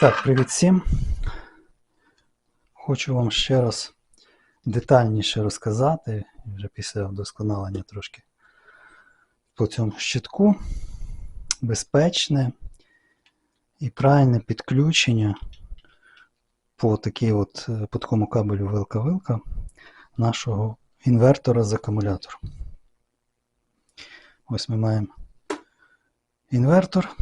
Так, привіт всім. Хочу вам ще раз детальніше розказати, вже після вдосконалення трошки по цьому щитку. Безпечне і правильне підключення по такій от, е, по такому кабелю вилка-вилка нашого інвертора з акумулятором. Ось ми маємо інвертор.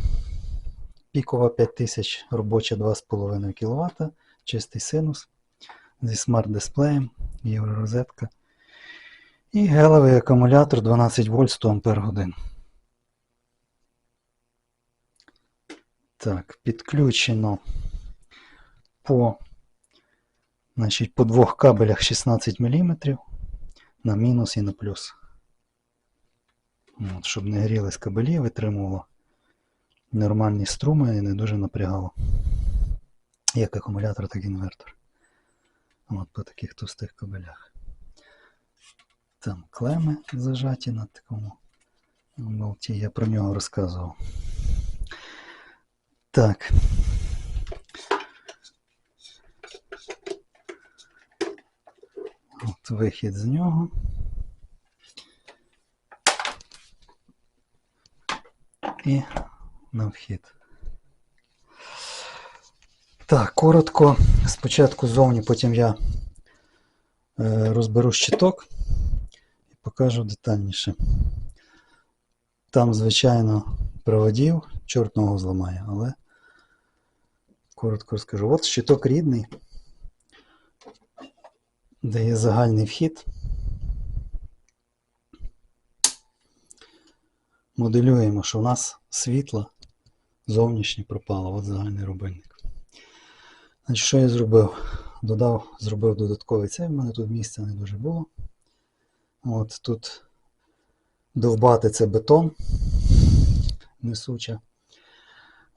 Пікова 5000, робоча 2,5 кВт, чистий синус зі смарт-дисплеєм, євророзетка. І гелевий акумулятор 12 вольт 100 Ампер годин. Так, підключено по, значить, по двох кабелях 16 мм на мінус і на плюс. От, щоб не грілись кабелі, витримувало нормальні струми і не дуже напрягало. Як акумулятор, так і інвертор. От по таких товстих кабелях. Там клеми зажаті на такому болті. Я про нього розказував. Так. От вихід з нього. І на вхід. Так, коротко. Спочатку зовні, потім я е, розберу щиток і покажу детальніше. Там, звичайно, проводів, чорт ногу зламає, але коротко розкажу. От щиток рідний, де є загальний вхід. Моделюємо, що у нас світло зовнішнє пропало, от загальний рубильник. Значить, що я зробив? Додав, зробив додатковий цей, в мене тут місця не дуже було. От тут довбати це бетон несуча.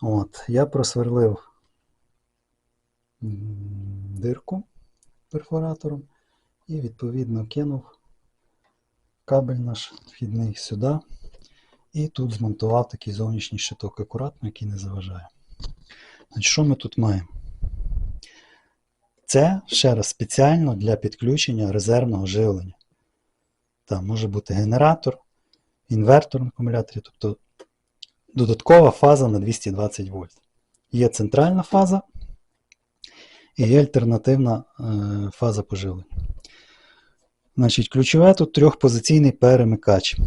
От, я просверлив дирку перфоратором і відповідно кинув кабель наш вхідний сюди. І тут змонтував такий зовнішній щиток акуратно, який не заважає. Значить, що ми тут маємо? Це ще раз спеціально для підключення резервного живлення. Там може бути генератор, інвертор на акумуляторі, тобто додаткова фаза на 220 вольт. Є центральна фаза і є альтернативна е, фаза поживлення. Значить, ключове тут трьохпозиційний перемикач.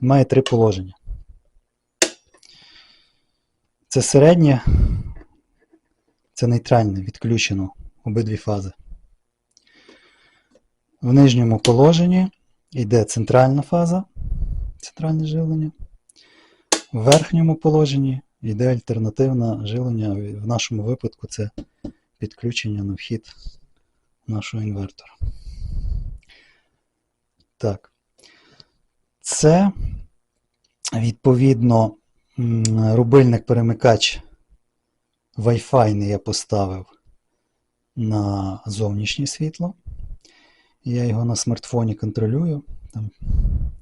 Має три положення. Це середнє, це нейтральне, відключено обидві фази. В нижньому положенні йде центральна фаза, центральне живлення. В верхньому положенні йде альтернативне живлення. В нашому випадку це підключення на вхід нашого інвертора. Так. Це, відповідно, рубильник-перемикач Wi-Fi я поставив на зовнішнє світло. Я його на смартфоні контролюю. Там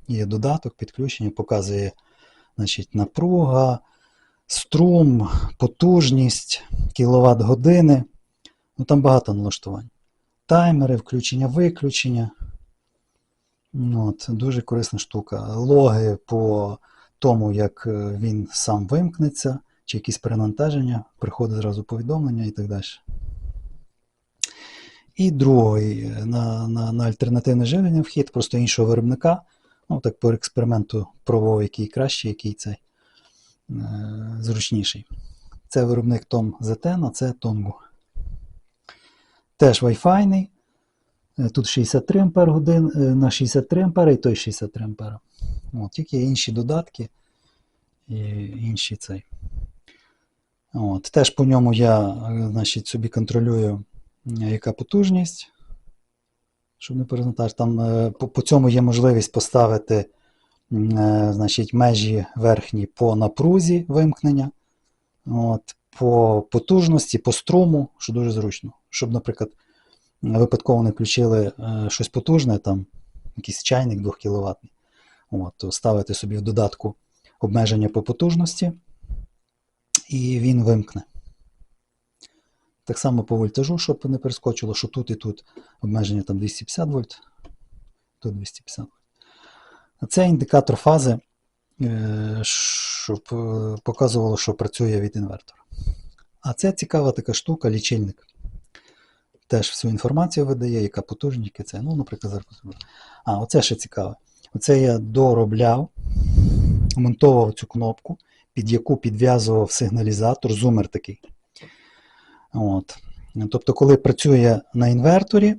є додаток, підключення, показує значить, напруга, струм, потужність, кіловат години. Ну, там багато налаштувань. Таймери, включення-виключення. Ну, От, дуже корисна штука. Логи по тому, як е, він сам вимкнеться, чи якісь перенавантаження, приходить зразу повідомлення і так далі. І другий е, на, на, на альтернативне живлення вхід, просто іншого виробника. Ну, так по експерименту пробував, який кращий, який цей е, зручніший. Це виробник Tom ZTN, а це Tongu. Теж Wi-Fi. Е, Тут 63 Ампер годин, на 63 Ампера і той 63 Ампера. От, тільки інші додатки і інші цей. От, теж по ньому я значить, собі контролюю, е, яка потужність. Щоб не перезавантажити. Там е, по, по цьому є можливість поставити е, значить, межі верхні по напрузі вимкнення. От, по потужності, по струму, що дуже зручно. Щоб, наприклад, випадково не включили щось потужне, там якийсь чайник 2 кВт, от, то ставите собі в додатку обмеження по потужності, і він вимкне. Так само по вольтажу, щоб не перескочило, що тут і тут обмеження там 250 вольт, тут 250 вольт. Це індикатор фази, е, щоб е, показувало, що працює від інвертора. А це цікава така штука, лічильник. Теж всю інформацію видає, яка потужність, це. Ну, наприклад, зараз. А, оце ще цікаве. Оце я доробляв, монтував цю кнопку, під яку підв'язував сигналізатор, зумер такий. От. Тобто, коли працює на інверторі, е,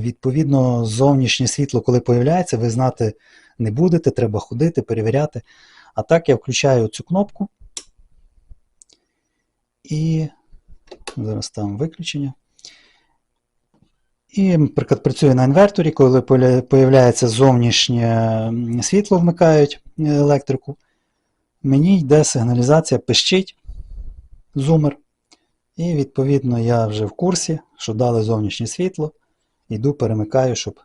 відповідно, зовнішнє світло, коли появляється, ви знати не будете, треба ходити, перевіряти. А так я включаю цю кнопку і зараз там виключення. І, наприклад, працює на інверторі, коли появляється зовнішнє світло, вмикають е, електрику. Мені йде сигналізація, пищить зумер. І відповідно я вже в курсі, що дали зовнішнє світло. Йду, перемикаю, щоб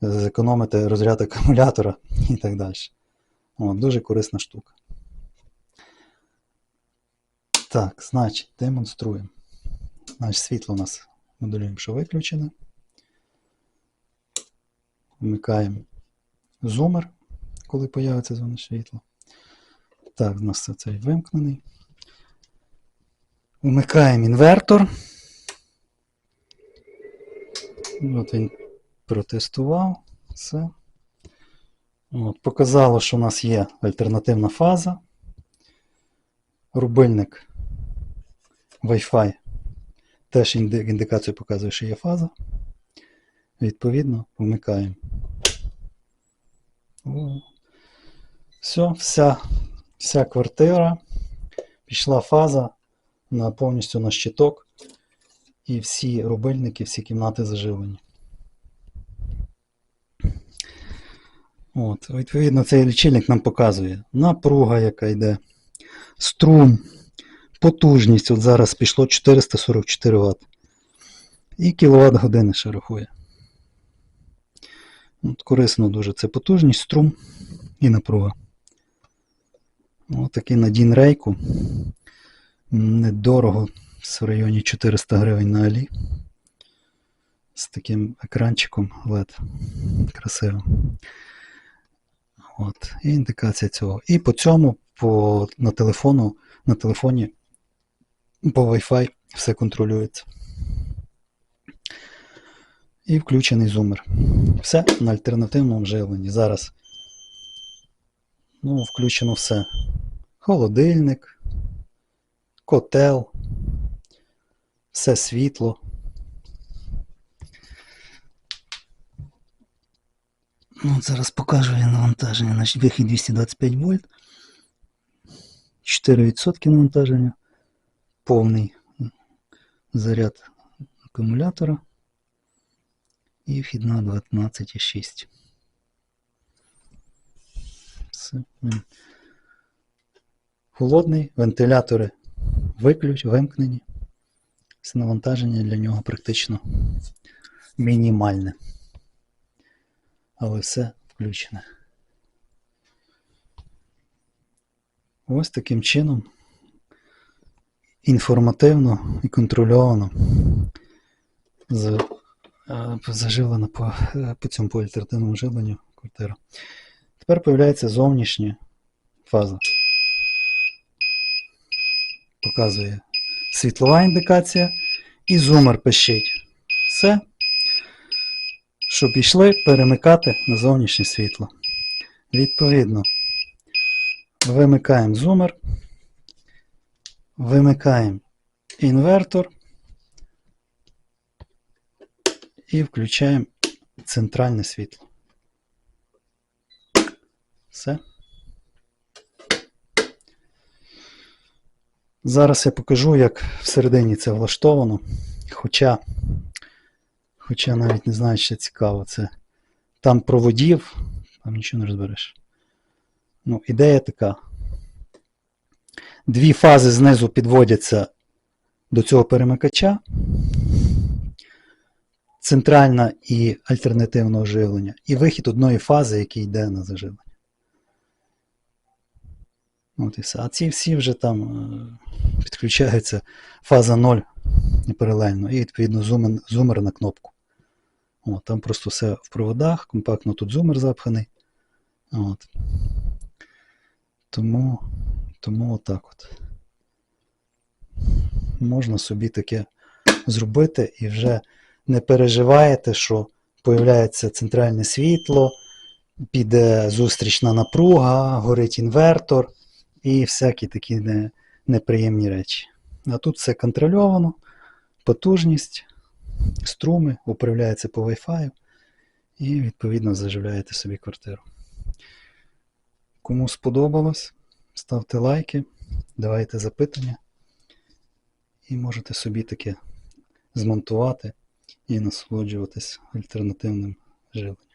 зекономити розряд акумулятора і так далі. От, дуже корисна штука. Так, значить, демонструємо. Значить, світло у нас моделюємо, що виключене. Вмикаємо зумер, коли появиться зовнішнє світло. Так, у нас цей вимкнений. Вмикаємо інвертор. От він протестував. Все. От, показало, що у нас є альтернативна фаза. Рубильник Wi-Fi теж індикацію показує, що є фаза. Відповідно, вмикаємо. Все, вся, вся квартира. Пішла фаза на повністю на щиток. І всі рубильники, всі кімнати заживлені. От, відповідно, цей лічильник нам показує напруга, яка йде, струм, потужність. От зараз пішло 444 Вт. І кіловат години ще рахує. От, корисно дуже. Це потужність, струм і напруга. Ось такий на Дін рейку. Недорого. В районі 400 гривень на Алі. З таким екранчиком LED. Красиво. От. І індикація цього. І по цьому по, на, телефону, на телефоні по Wi-Fi все контролюється. І включений зумер. Все на альтернативному живленні. Зараз ну, включено все. Холодильник, котел, все світло. Ну, зараз покажу я навантаження. Значить, вихід 225 вольт. 4% навантаження. Повний заряд акумулятора. І вхідна 12,6. Він Холодний, вентилятори виключ, вимкнені. Навантаження для нього практично мінімальне. Але все включене. Ось таким чином інформативно і контрольовано е, заживлена по, е, по цьому по альтернативному живленню квартира. Тепер появляється зовнішня фаза. Показує світлова індикація і зумер пищить. Все. Щоб йшли перемикати на зовнішнє світло. Відповідно, вимикаємо зумер, вимикаємо інвертор і включаємо центральне світло. Все. Зараз я покажу, як всередині це влаштовано. Хоча, хоча навіть не знаю, що цікаво, це там проводів, там нічого не розбереш. Ну, ідея така. Дві фази знизу підводяться до цього перемикача. Центральна і альтернативне оживлення. І вихід одної фази, який йде на заживлення. От і все. А ці всі вже там е, підключаються фаза 0 і паралельно, і відповідно зумер, зумер на кнопку. От, там просто все в проводах, компактно тут зумер запханий. От. Тому, тому отак от. Можна собі таке зробити і вже не переживаєте, що появляється центральне світло, піде зустрічна напруга, горить інвертор і всякі такі не, неприємні речі. А тут все контрольовано, потужність, струми, управляється по Wi-Fi і відповідно заживляєте собі квартиру. Кому сподобалось, ставте лайки, давайте запитання і можете собі таке змонтувати і насолоджуватись альтернативним живленням.